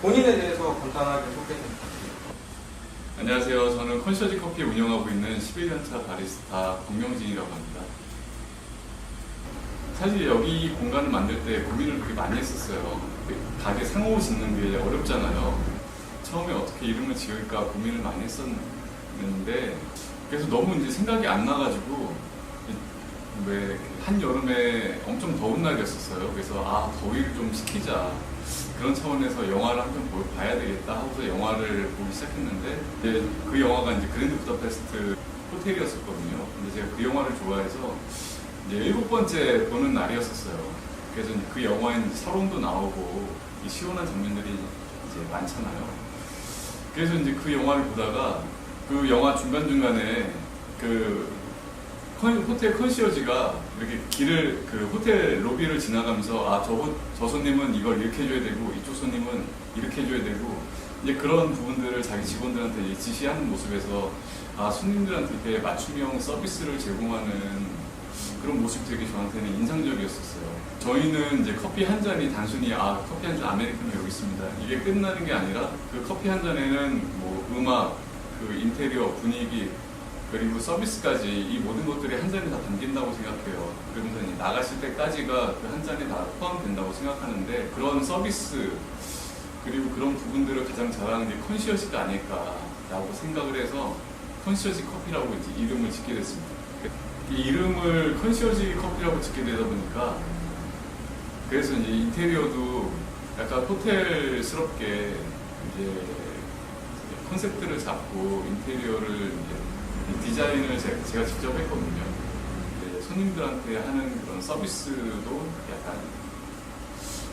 본인에 대해서 간단하게 소개 좀 부탁드립니다. 안녕하세요. 저는 컨셔지 커피 운영하고 있는 11년차 바리스타 공명진이라고 합니다. 사실 여기 공간을 만들 때 고민을 되게 많이 했었어요. 가게 상호 짓는 게 어렵잖아요. 처음에 어떻게 이름을 지을까 고민을 많이 했었는데 그래서 너무 이제 생각이 안 나가지고 왜 한 여름에 엄청 더운 날이었었어요. 그래서 아 더위를 좀 식히자 그런 차원에서 영화를 한 편 봐야 되겠다 하고서 영화를 보기 시작했는데 이제 그 영화가 이제 그랜드 부다페스트 호텔이었었거든요. 근데 제가 그 영화를 좋아해서 이제 일곱 번째 보는 날이었었어요. 그래서 그 이제 설원도 나오고 이 시원한 장면들이 이제 많잖아요. 그래서 이제 그 영화를 보다가 그 영화 중간 중간에 그 컨- 호텔 컨시어지가 이렇게 길을 그 호텔 로비를 지나가면서 아저 저 손님은 이걸 이렇게 해줘야 되고 이쪽 손님은 이렇게 해줘야 되고 이제 그런 부분들을 자기 직원들한테 지시하는 모습에서 아 손님들한테 이렇게 맞춤형 서비스를 제공하는 그런 모습이 되게 저한테는 인상적이었었어요. 저희는 이제 커피 한 잔이 단순히 아 커피 한 잔 아메리카노 여기 있습니다. 이게 끝나는 게 아니라 그 커피 한 잔에는 뭐 음악, 그 인테리어 분위기 그리고 서비스까지 이 모든 것들이 한 잔에 다 담긴다고 생각해요. 그러면서 이제 나가실 때까지가 그 한 잔에 다 포함된다고 생각하는데 그런 서비스 그리고 그런 부분들을 가장 잘하는 게 컨시어지가 아닐까라고 생각을 해서 컨시어지 커피라고 이제 이름을 짓게 됐습니다. 이 이름을 컨시어지 커피라고 짓게 되다 보니까 그래서 이제 인테리어도 약간 호텔스럽게 이제 컨셉트를 잡고 인테리어를 이제 디자인을 제- 제가 직접 했거든요. 손님들한테 하는 그런 서비스도 약간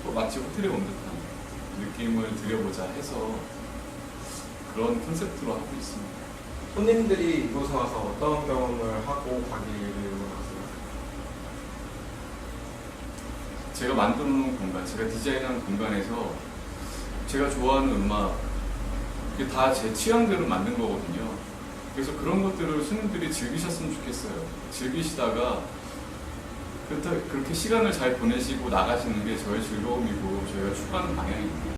뭐 마치 호텔에 온 듯한 느낌을 드려보자 해서 그런 컨셉트로 하고 있습니다. 손님들이 이곳에 와서 어떤 경험을 하고 가기를 원하세요? 제가 만들어 놓은 공간, 제가 디자인한 공간에서 제가 좋아하는 음악, 이게 다 제 취향대로 만든 거거든요. 그래서 그런 것들을 손님들이 즐기셨으면 좋겠어요. 즐기시다가 그렇게 시간을 잘 보내시고 나가시는 게 저의 즐거움이고 저희가 추구하는 방향입니다.